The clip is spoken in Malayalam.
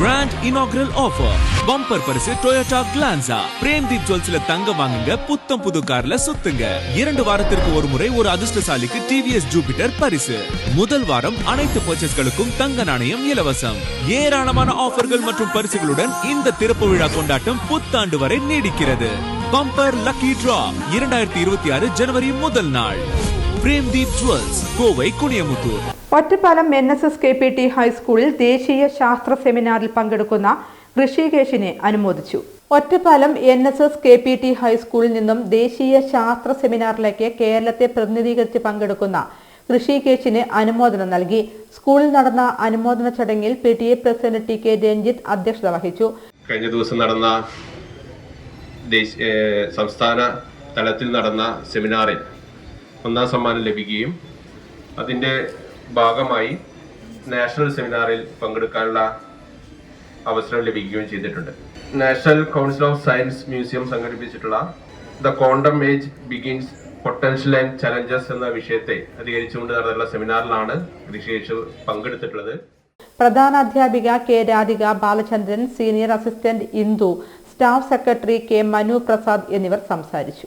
கிராண்ட் இனாகரல் ஆஃபர் பம்பர் பரிசு டொயோட்டா கிளான்சா பிரேம்தீப் ஜுவல்ஸ்ல தங்க வாங்குங்க புத்தம் புது கார்ல சுத்துங்க. இரண்டு வாரத்திற்கு ஒரு முறை ஒரு அதிர்ஷ்டசாலிக்கு டிவிஎஸ் ஜூபிட்டர் பரிசு. முதல் வாரம் அனைத்து பர்ச்சேஸ்களுக்கும் தங்க நாணயம் இலவசம். ஏராளமான ஆஃபர்கள் மற்றும் பரிசுகளுடன் இந்த திறப்பு விழா கொண்டாட்டம் புத்தாண்டு வரை நீடிக்கிறது. பம்பர் லக்கி டிரா இரண்டாயிரத்தி இருபத்தி ஆறு ஜனவரி முதல் நாள். Premdeep Ottapalam N S S K P T ഹൈസ്കൂളിൽ ദേശീയ ശാസ്ത്ര സെമിനാറിൽ പങ്കെടുക്കുന്ന ഋഷികേശിനെ അനുമോദിച്ചു. Ottapalam N S S K P T ഹൈസ്കൂളിൽ നിന്നും ദേശീയ ശാസ്ത്ര സെമിനാറിലേക്ക് കേരളത്തെ പ്രതിനിധീകരിച്ച് പങ്കെടുക്കുന്ന ഋഷികേശിന് അനുമോദനം നൽകി. സ്കൂളിൽ നടന്ന അനുമോദന ചടങ്ങിൽ P T A president T K Ranjith അധ്യക്ഷത വഹിച്ചു. കഴിഞ്ഞ ദിവസം നടന്ന സംസ്ഥാന തലത്തിൽ നടന്ന സെമിനാറിൽ ഒന്നാം സമ്മാനം ലഭിക്കുകയും അതിന്റെ ഭാഗമായി നാഷണൽ സെമിനാറിൽ പങ്കെടുക്കാനുള്ള അവസരം ലഭിക്കുകയും ചെയ്തിട്ടുണ്ട്. National council of science museum സംഘടിപ്പിച്ചിട്ടുള്ള the quantum age begins potential and challenges എന്ന വിഷയത്തെ അധികരിച്ചുകൊണ്ട് നടന്നിട്ടുള്ള സെമിനാറിലാണ് ഋഷികേഷ് പങ്കെടുത്തിട്ടുള്ളത്. പ്രധാന അധ്യാപിക K Radhika Balachandran senior assistant Indu staff secretary K Manu Prasad എന്നിവർ സംസാരിച്ചു.